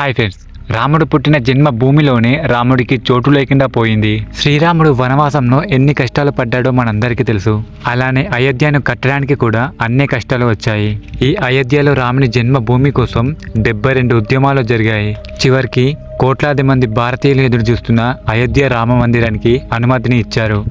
Hi friends. రాముడు పుట్టిన జన్మ భూమిలోనే రాముడికి చోటు లేకుండా పోయింది. శ్రీరాముడు వనవాసంలో ఎన్ని కష్టాలు పడ్డాడో మనందరికీ తెలుసు. అలానే అయోధ్యను కట్టడానికి కూడా అన్ని కష్టాలు వచ్చాయి. ఈ అయోధ్యలో రాముని జన్మ భూమి కోసం డెబ్బై రెండు ఉద్యమాలు జరిగాయి. చివరికి కోట్లాది మంది భారతీయులు ఎదురు చూస్తున్న అయోధ్య రామ మందిరానికి అనుమతిని ఇచ్చారు.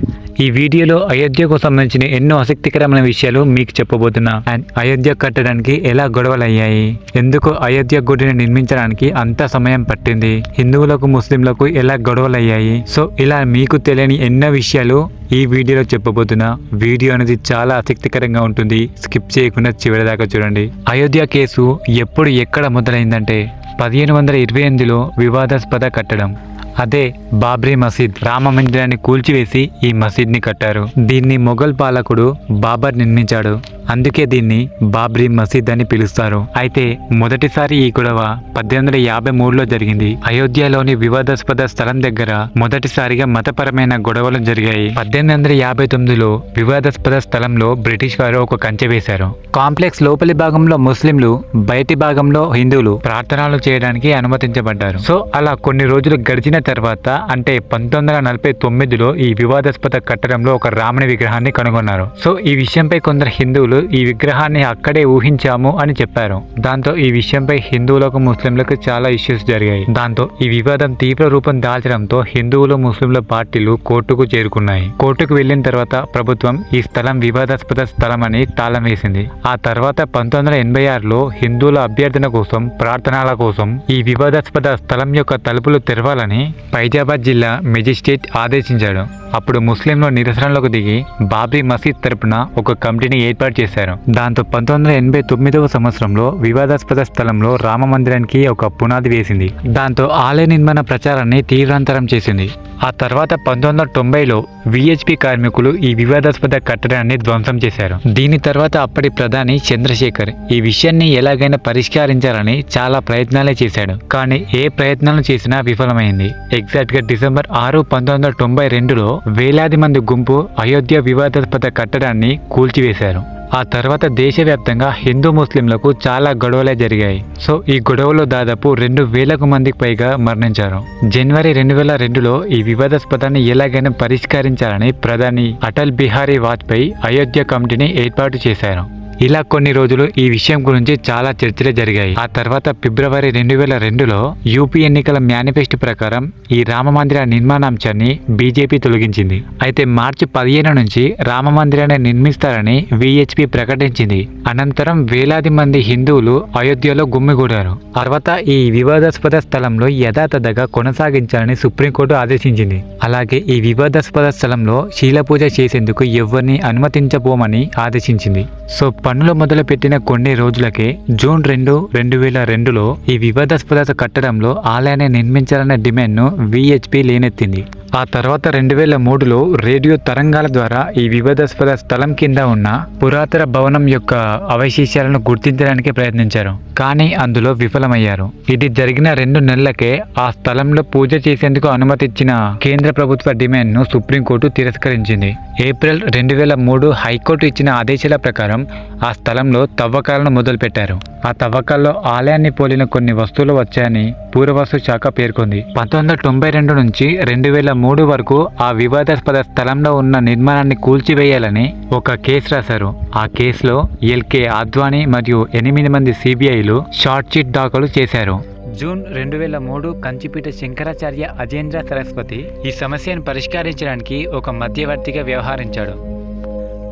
ఈ వీడియోలో అయోధ్యకు సంబంధించిన ఎన్నో ఆసక్తికరమైన విషయాలు మీకు చెప్పబోతున్నా. అండ్ అయోధ్య కట్టడానికి ఎలా గొడవలు అయ్యాయి ఎందుకు అయోధ్య గుడిని నిర్మించడానికి అంత సమయం పట్టింది? హిందువులకు ముస్లింలకు ఎలా గొడవలు అయ్యాయి సో ఇలా మీకు తెలియని ఎన్నో విషయాలు ఈ వీడియోలో చెప్పబోతున్నా. వీడియో అనేది చాలా ఆసక్తికరంగా ఉంటుంది. స్కిప్ చేయకుండా చివరి దాకా చూడండి. అయోధ్య కేసు ఎప్పుడు ఎక్కడ మొదలైందంటే పదిహేను వందల ఇరవై ఎనిమిదిలో వివాదాస్పద కట్టడం. అదే బాబ్రీ మసీద్ రామ మందిరాన్ని కూల్చివేసి ఈ మసీద్ని కట్టారు. దీన్ని మొఘల్ పాలకుడు బాబర్ నిర్మించాడు. అందుకే దీన్ని బాబ్రీ మసీద్ అని పిలుస్తారు. అయితే మొదటిసారి ఈ గొడవ పద్దెనిమిది వందల యాభై మూడులో జరిగింది. అయోధ్యలోని వివాదాస్పద స్థలం దగ్గర మొదటిసారిగా మతపరమైన గొడవలు జరిగాయి. పద్దెనిమిది వందల యాభై తొమ్మిదిలో వివాదాస్పద స్థలంలో బ్రిటిష్ వారు ఒక కంచె వేశారు. కాంప్లెక్స్ లోపలి భాగంలో ముస్లింలు బయటి భాగంలో హిందువులు. ప్రార్థనలు చేయడానికి అనుమతించబడ్డారు. సో అలా కొన్ని రోజులు గడిచిన తర్వాత అంటే పంతొమ్మిది వందల నలభై తొమ్మిదిలో ఈ వివాదాస్పద కట్టడంలో ఒక రాముని విగ్రహాన్ని కనుగొన్నారు. సో ఈ విషయంపై కొందరు హిందువులు ఈ విగ్రహాన్ని అక్కడే ఊహించాము అని చెప్పారు. దాంతో ఈ విషయంపై హిందువులకు ముస్లింలకు చాలా ఇష్యూస్ జరిగాయి. దాంతో ఈ వివాదం తీవ్ర రూపం దాల్చడంతో హిందువులు ముస్లింల పార్టీలు కోర్టుకు చేరుకున్నాయి. కోర్టుకు వెళ్ళిన తర్వాత ప్రభుత్వం ఈ స్థలం వివాదాస్పద స్థలం అని తాళం వేసింది. ఆ తర్వాత పంతొమ్మిది వందల ఎనభై ఆరులో హిందువుల అభ్యర్థన కోసం ప్రార్థనల కోసం ఈ వివాదాస్పద స్థలం యొక్క తలుపులు తెరవాలని ఫైజాబాద్ జిల్లా మెజిస్ట్రేట్ ఆదేశించాడు. అప్పుడు ముస్లింలు నిరసనలకు దిగి బాబ్రీ మసీద్ తరపున ఒక కమిటీని ఏర్పాటు చేశారు. దాంతో పంతొమ్మిది వందల ఎనభై తొమ్మిదవ సంవత్సరంలో వివాదాస్పద స్థలంలో రామ మందిరానికి ఒక పునాది వేసింది. దాంతో ఆలయ నిర్మాణ ప్రచారాన్ని తీవ్రాంతరం చేసింది. ఆ తర్వాత పంతొమ్మిది వందల తొంభైలో విహెచ్పి కార్మికులు ఈ వివాదాస్పద కట్టడాన్ని ధ్వంసం చేశారు. దీని తర్వాత అప్పటి ప్రధాని చంద్రశేఖర్ ఈ విషయాన్ని ఎలాగైనా పరిష్కరించాలని చాలా ప్రయత్నాలు చేశాడు. కానీ ఏ ప్రయత్నాలు చేసినా విఫలమైంది. ఎగ్జాక్ట్గా డిసెంబర్ ఆరు పంతొమ్మిది వందల తొంభై రెండులో వేలాది మంది గుంపు అయోధ్య వివాదాస్పద కట్టడాన్ని కూల్చివేశారు. ఆ తర్వాత దేశవ్యాప్తంగా హిందూ ముస్లింలకు చాలా గొడవలే జరిగాయి. సో ఈ గొడవలో దాదాపు రెండు వేలకు మందికి పైగా మరణించారు. జనవరి రెండు వేల రెండులో ఈ వివాదాస్పదాన్ని ఎలాగైనా పరిష్కరించాలని ప్రధాని అటల్ బిహారీ వాజ్పేయి అయోధ్య కమిటీని ఏర్పాటు చేశారు. ఇలా కొన్ని రోజులు ఈ విషయం గురించి చాలా చర్చలు జరిగాయి. ఆ తర్వాత ఫిబ్రవరి రెండు వేల రెండులో యూపీ ఎన్నికల మేనిఫెస్టో ప్రకారం ఈ రామ మందిర నిర్మాణాంశాన్ని బీజేపీ తొలగించింది. అయితే మార్చి పదిహేను నుంచి రామ మందిరాన్ని నిర్మిస్తారని విహెచ్పి ప్రకటించింది. అనంతరం వేలాది మంది హిందువులు అయోధ్యలో గుమ్మిగూడారు. తర్వాత ఈ వివాదాస్పద స్థలంలో యథాతథగా కొనసాగించాలని సుప్రీంకోర్టు ఆదేశించింది. అలాగే ఈ వివాదాస్పద స్థలంలో శీలపూజ చేసేందుకు ఎవరిని అనుమతించబోమని ఆదేశించింది. సో పనులు మొదలుపెట్టిన కొన్ని రోజులకే జూన్ రెండు రెండు వేల రెండులో ఈ వివాదాస్పద కట్టడంలో ఆలయాన్ని నిర్మించాలనే డిమాండ్ను విహెచ్పి లేనెత్తింది. ఆ తర్వాత రెండు వేల మూడులో రేడియో తరంగాల ద్వారా ఈ వివాదాస్పద స్థలం కింద ఉన్న పురాతన భవనం యొక్క అవశేషాలను గుర్తించడానికి ప్రయత్నించారు కానీ అందులో విఫలమయ్యారు. ఇది జరిగిన రెండు నెలలకే ఆ స్థలంలో పూజ చేసేందుకు అనుమతిచ్చిన కేంద్ర ప్రభుత్వ డిమాండ్ను సుప్రీంకోర్టు తిరస్కరించింది. ఏప్రిల్ రెండు వేల మూడు హైకోర్టు ఇచ్చిన ఆదేశాల ప్రకారం ఆ స్థలంలో తవ్వకాలను మొదలుపెట్టారు. ఆ తవ్వకాల్లో ఆలయాన్ని పోలిన కొన్ని వస్తువులు వచ్చాయని పూర్వవస్తు శాఖ పేర్కొంది. పంతొమ్మిది వందల తొంభై రెండు నుంచి రెండు వేల మూడు వరకు ఆ వివాదాస్పద స్థలంలో ఉన్న నిర్మాణాన్ని కూల్చివేయాలని ఒక కేసు రాశారు. ఆ కేసులో ఎల్కే అద్వానీ మరియు ఎనిమిది మంది సిబిఐలు షార్ట్ షీట్ దాఖలు చేశారు. జూన్ రెండు వేల మూడు కంచిపీఠ శంకరాచార్య అజేంద్ర సరస్వతి ఈ సమస్యను పరిష్కరించడానికి ఒక మధ్యవర్తిగా వ్యవహరించాడు.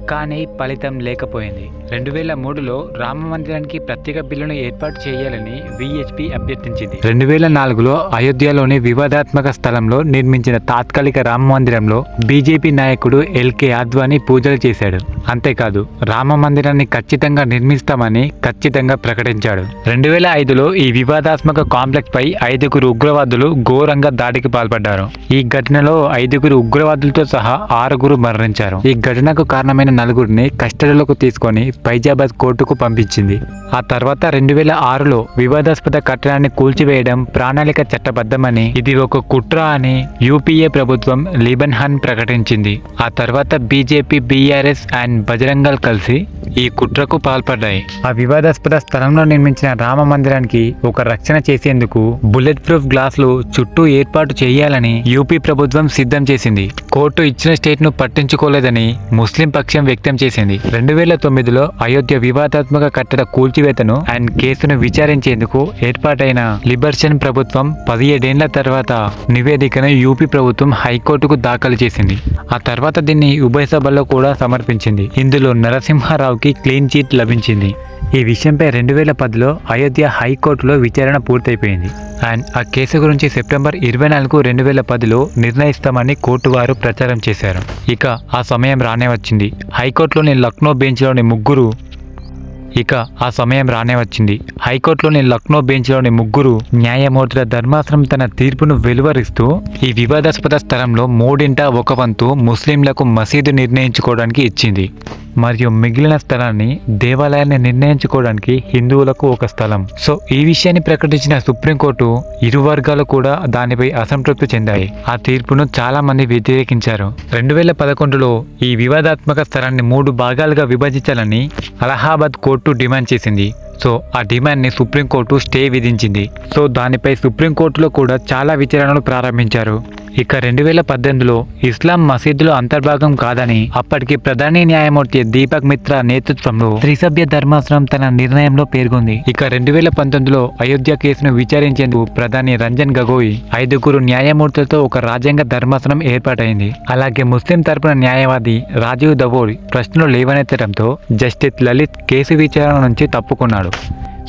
కానీ ఫలితం లేకపోయింది. రెండు వేల మూడులో రామ మందిరానికి ప్రత్యేక బిల్లును ఏర్పాటు చేయాలని విహెచ్పి అభ్యర్థించింది. రెండు వేల నాలుగులో అయోధ్యలోని వివాదాత్మక స్థలంలో నిర్మించిన తాత్కాలిక రామ మందిరంలో బీజేపీ నాయకుడు ఎల్కే ఆద్వానీ పూజలు చేశాడు. అంతేకాదు రామ మందిరాన్ని ఖచ్చితంగా నిర్మిస్తామని ఖచ్చితంగా ప్రకటించాడు. రెండు వేల ఐదులో ఈ వివాదాత్మక కాంప్లెక్స్ పై ఐదుగురు ఉగ్రవాదులు ఘోరంగా దాడికి పాల్పడ్డారు. ఈ ఘటనలో ఐదుగురు ఉగ్రవాదులతో సహా ఆరుగురు మరణించారు. ఈ ఘటనకు కారణమైన నలుగురిని కస్టడీలోకి తీసుకొని ఫైజాబాద్ కోర్టుకు పంపించింది. ఆ తర్వాత రెండు వేల ఆరులో వివాదాస్పద కట్టడాన్ని కూల్చివేయడం ప్రణాళిక చట్టబద్ధమని ఇది ఒక కుట్ర అని యూపీఏ ప్రభుత్వం లీబన్హాన్ ప్రకటించింది. ఆ తర్వాత బీజేపీ బీఆర్ఎస్ అండ్ బజరంగల్ కలిసి ఈ కుట్రకు పాల్పడ్డాయి. ఆ వివాదాస్పద స్థలంలో నిర్మించిన రామ మందిరానికి ఒక రక్షణ చేసేందుకు బుల్లెట్ ప్రూఫ్ గ్లాసులు చుట్టూ ఏర్పాటు చేయాలని యూపీ ప్రభుత్వం సిద్ధం చేసింది. కోర్టు ఇచ్చిన స్టేట్ను పట్టించుకోలేదని ముస్లిం పక్షం వ్యక్తం చేసింది. రెండు వేల తొమ్మిదిలో అయోధ్య వివాదాత్మక కట్టడ కూల్చివేతను అండ్ కేసును విచారించేందుకు ఏర్పాటైన లిబర్షన్ ప్రభుత్వం పదిహేడేండ్ల తర్వాత నివేదికను యూపీ ప్రభుత్వం హైకోర్టుకు దాఖలు చేసింది. ఆ తర్వాత దీన్ని ఉభయ సభల్లో కూడా సమర్పించింది. ఇందులో నరసింహారావు నరసింహారావుకి క్లీన్ చీట్ లభించింది. ఈ విషయంపై రెండు వేల పదిలో అయోధ్య హైకోర్టులో విచారణ పూర్తయిపోయింది. అండ్ ఆ కేసు గురించి సెప్టెంబర్ ఇరవై నాలుగు రెండు వేల పదిలో నిర్ణయిస్తామని కోర్టు వారు ప్రచారం చేశారు. ఇక ఆ సమయం రానే వచ్చింది. హైకోర్టులోని లక్నో బెంచ్లోని ముగ్గురు ఇక ఆ సమయం రానే వచ్చింది. హైకోర్టులోని లక్నో బెంచ్లోని ముగ్గురు న్యాయమూర్తుల ధర్మాసనం తన తీర్పును వెలువరిస్తూ ఈ వివాదాస్పద స్థలంలో మూడింట ఒక వంతు ముస్లింలకు మసీదు నిర్ణయించుకోవడానికి ఇచ్చింది. మరియు మిగిలిన స్థలాన్ని దేవాలయాన్ని నిర్ణయించుకోవడానికి హిందువులకు ఒక స్థలం. సో ఈ విషయాన్ని ప్రకటించిన సుప్రీంకోర్టు ఇరు వర్గాలు కూడా దానిపై అసంతృప్తి చెందాయి. ఆ తీర్పును చాలా మంది వ్యతిరేకించారు. రెండు వేల పదకొండులో ఈ వివాదాత్మక స్థలాన్ని మూడు భాగాలుగా విభజించాలని అలహాబాద్ కోర్టు డిమాండ్ చేసింది. సో ఆ డిమాండ్ని సుప్రీంకోర్టు స్టే విధించింది. సో దానిపై సుప్రీంకోర్టులో కూడా చాలా విచారణలు ప్రారంభించారు. ఇక రెండు వేల పద్దెనిమిదిలో ఇస్లాం మసీదులో అంతర్భాగం కాదని అప్పటికి ప్రధాని న్యాయమూర్తి దీపక్ మిత్రా నేతృత్వంలో త్రిసభ్య ధర్మాసనం తన నిర్ణయంలో పేర్కొంది. ఇక రెండు వేల పంతొమ్మిదిలో అయోధ్య కేసును విచారించేందుకు ప్రధాని రంజన్ గగోయ్ ఐదుగురు న్యాయమూర్తులతో ఒక రాజ్యాంగ ధర్మాసనం ఏర్పాటైంది. అలాగే ముస్లిం తరపున న్యాయవాది రాజీవ్ దవోడ్ ప్రశ్నలు లేవనెత్తడంతో జస్టిస్ లలిత్ కేసు విచారణ నుంచి తప్పుకున్నాడు.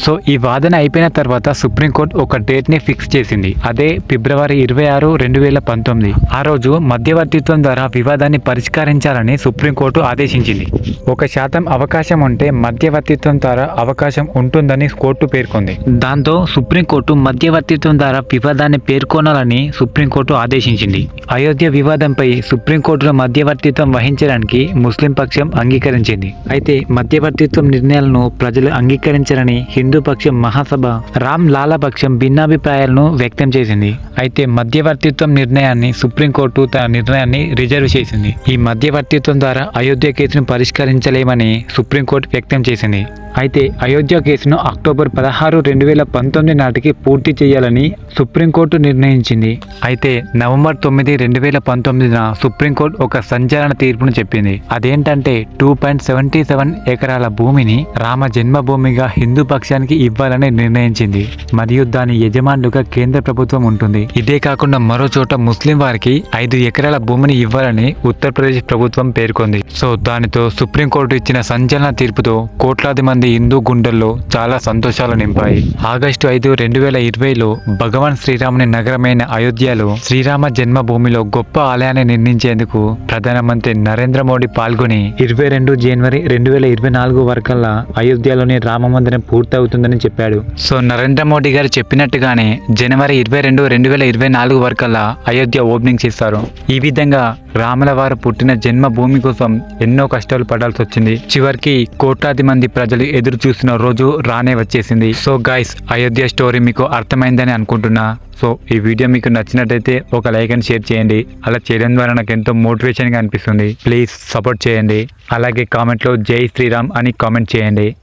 సో ఈ వాదన అయిపోయిన తర్వాత సుప్రీంకోర్టు ఒక డేట్ని ఫిక్స్ చేసింది. అదే ఫిబ్రవరి ఇరవై ఆరు రెండు వేల పంతొమ్మిది. ఆ రోజు మధ్యవర్తిత్వం ద్వారా వివాదాన్ని పరిష్కరించాలని సుప్రీంకోర్టు ఆదేశించింది. ఒక శాతం అవకాశం ఉంటే మధ్యవర్తిత్వం ద్వారా అవకాశం ఉంటుందని కోర్టు పేర్కొంది. దాంతో సుప్రీంకోర్టు మధ్యవర్తిత్వం ద్వారా వివాదాన్ని పేర్కొనాలని సుప్రీంకోర్టు ఆదేశించింది. అయోధ్య వివాదంపై సుప్రీంకోర్టులో మధ్యవర్తిత్వం వహించడానికి ముస్లిం పక్షం అంగీకరించింది. అయితే మధ్యవర్తిత్వం నిర్ణయాలను ప్రజలు అంగీకరించారని హిందూ హిందూపక్షం మహాసభ రామ్ లాలపక్షం భిన్నాభిప్రాయాలను వ్యక్తం చేసింది. అయితే మధ్యవర్తిత్వం నిర్ణయాన్ని సుప్రీంకోర్టు తన నిర్ణయాన్ని రిజర్వ్ చేసింది. ఈ మధ్యవర్తిత్వం ద్వారా అయోధ్య కేసును పరిష్కరించలేమని సుప్రీంకోర్టు వ్యక్తం చేసింది. అయితే అయోధ్య కేసును అక్టోబర్ పదహారు రెండు వేల పంతొమ్మిది నాటికి పూర్తి చేయాలని సుప్రీంకోర్టు నిర్ణయించింది. అయితే నవంబర్ తొమ్మిది రెండు వేల పంతొమ్మిదిన సుప్రీంకోర్టు ఒక సంచలన తీర్పును చెప్పింది. అదేంటంటే టూ పాయింట్ సెవెంటీ సెవెన్ ఎకరాల భూమిని రామ జన్మభూమిగా హిందూ పక్షానికి ఇవ్వాలని నిర్ణయించింది. మరియు దాని యజమానులుగా కేంద్ర ప్రభుత్వం ఉంటుంది. ఇదే కాకుండా మరో చోట ముస్లిం వారికి ఐదు ఎకరాల భూమిని ఇవ్వాలని ఉత్తరప్రదేశ్ ప్రభుత్వం పేర్కొంది. సో దానితో సుప్రీంకోర్టు ఇచ్చిన సంచలన తీర్పుతో కోట్లాది మంది హిందూ గుండెల్లో చాలా సంతోషాలు నింపాయి. ఆగస్టు ఐదు రెండు వేల ఇరవైలో భగవాన్ శ్రీరాముని నగరమైన అయోధ్యలో శ్రీరామ జన్మభూమిలో గొప్ప ఆలయాన్ని నిర్మించేందుకు ప్రధానమంత్రి నరేంద్ర మోడీ పాల్గొని ఇరవై రెండు జనవరి రెండు వేల ఇరవై నాలుగు వరకల్లా అయోధ్యలోని రామ మందిరం పూర్తవుతుందని చెప్పాడు. సో నరేంద్ర మోడీ గారు చెప్పినట్టుగానే జనవరి ఇరవై రెండు రెండు వేల ఇరవై నాలుగు వరకల్లా అయోధ్య ఓపెనింగ్ చేస్తారు. ఈ విధంగా రాముల వారు పుట్టిన జన్మభూమి కోసం ఎన్నో కష్టాలు పడాల్సి వచ్చింది. చివరికి కోట్లాది మంది ప్రజలు ఎదురు చూసిన రోజు రానే వచ్చేసింది. సో గైస్ అయోధ్య స్టోరీ మీకు అర్థమైందని అనుకుంటున్నా. సో ఈ వీడియో మీకు నచ్చినట్టయితే ఒక లైక్ అండ్ షేర్ చేయండి. అలా చేయడం ద్వారా నాకు ఎంతో మోటివేషన్గా అనిపిస్తుంది. ప్లీజ్ సపోర్ట్ చేయండి. అలాగే కామెంట్లో జై శ్రీరామ్ అని కామెంట్ చేయండి.